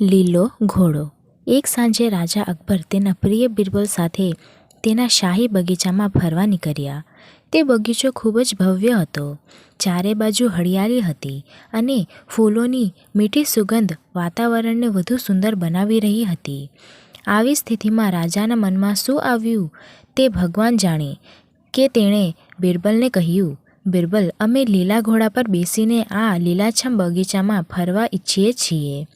લીલો ઘોડો. એક સાંજે રાજા અકબર તેના પ્રિય બિરબલ સાથે તેના શાહી બગીચામાં ફરવા નીકળ્યા. તે બગીચો ખૂબ જ ભવ્ય હતો. ચારે બાજુ હરિયાળી હતી અને ફૂલોની મીઠી સુગંધ વાતાવરણને વધુ સુંદર બનાવી રહી હતી. આવી સ્થિતિમાં રાજાના મનમાં શું આવ્યું તે ભગવાન જાણે કે તેણે બિરબલને કહ્યું, બિરબલ, અમે લીલા ઘોડા પર બેસીને આ લીલાછમ બગીચામાં ફરવા ઈચ્છીએ છીએ.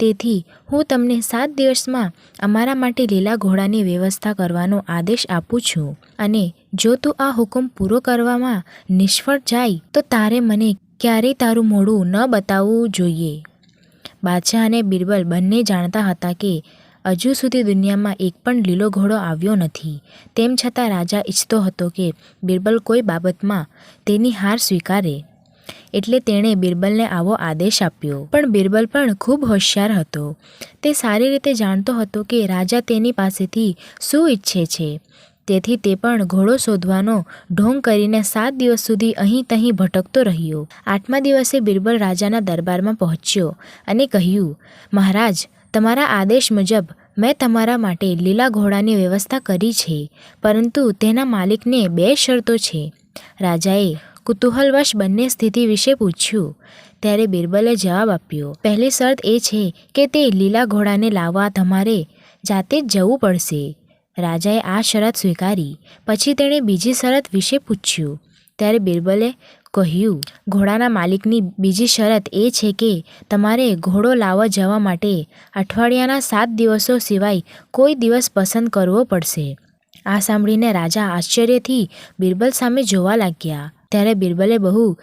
તેથી હું તમને સાત દિવસમાં અમારા માટે લીલા ઘોડાની વ્યવસ્થા કરવાનો આદેશ આપું છું. અને જો તું આ હુકમ પૂરો કરવામાં નિષ્ફળ જાય, તો તારે મને ક્યારેય તારું મોઢું ન બતાવવું જોઈએ. બાદશાહ અને બિરબલ બંને જાણતા હતા કે હજુ સુધી દુનિયામાં એક પણ લીલો ઘોડો આવ્યો નથી. તેમ છતાં રાજા ઈચ્છતો હતો કે બિરબલ કોઈ બાબતમાં તેની હાર સ્વીકારે. એટલે તેણે બિરબલને આવો આદેશ આપ્યો. પણ બિરબલ પણ ખૂબ હોશિયાર હતો. તે સારી રીતે જાણતો હતો કે રાજા તેની પાસેથી શું ઈચ્છે છે. તેથી તે પણ ઘોડો શોધવાનો ઢોંગ કરીને સાત દિવસ સુધી અહીં તહીં ભટકતો રહ્યો. આઠમા દિવસે બિરબલ રાજાના દરબારમાં પહોંચ્યો અને કહ્યું, મહારાજ, તમારા આદેશ મુજબ મેં તમારા માટે લીલા ઘોડાની વ્યવસ્થા કરી છે, પરંતુ તેના માલિકને બે શરતો છે. રાજાએ કુતૂહલવશ બંને સ્થિતિ વિશે પૂછ્યું. ત્યારે બિરબલે જવાબ આપ્યો, પહેલી શરત એ છે કે તે લીલા ઘોડાને લાવવા તમારે જાતે જ જવું પડશે. રાજાએ આ શરત સ્વીકારી. પછી તેણે બીજી શરત વિશે પૂછ્યું. ત્યારે બિરબલે કહ્યું, ઘોડાના માલિકની બીજી શરત એ છે કે તમારે ઘોડો લાવવા જવા માટે અઠવાડિયાના સાત દિવસો સિવાય કોઈ દિવસ પસંદ કરવો પડશે. આ સાંભળીને રાજા આશ્ચર્યથી બિરબલ સામે જોવા લાગ્યા. ત્યારે બિરબલે બહુ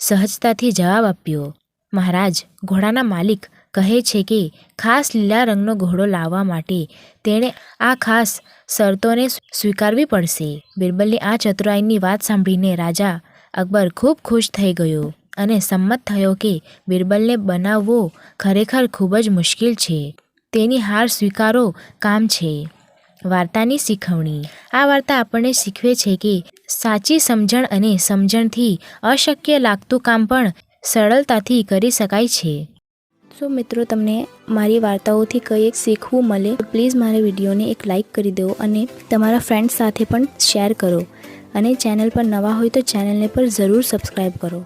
સહજતાથી જવાબ આપ્યો, મહારાજ, ઘોડાના માલિક કહે છે કે, ખાસ લીલા રંગનો ઘોડો લાવવા માટે તેણે આ ખાસ શરતોને સ્વીકારવી પડશે. બિરબલની આ ચતુરાઈની વાત સાંભળીને રાજા અકબર ખૂબ ખુશ થઈ ગયો અને સંમત થયો કે બિરબલને બનાવવો ખરેખર ખૂબ જ મુશ્કેલ છે. તેની હાર સ્વીકારો કામ છે. વાર્તાની શીખવણી. આ વાર્તા આપણને શીખવે છે કે સાચી સમજણ અને સમજણથી અશક્ય લાગતું કામ પણ સરળતાથી કરી શકાય છે. સો મિત્રો, તમને મારી વાર્તાઓથી કંઈ શીખવું મળે, તો પ્લીઝ મારા વિડીયોને એક લાઇક કરી દો અને તમારા ફ્રેન્ડ્સ સાથે પણ શેર કરો. અને ચેનલ પર નવા હોય તો ચેનલને પર જરૂર સબસ્ક્રાઈબ કરો.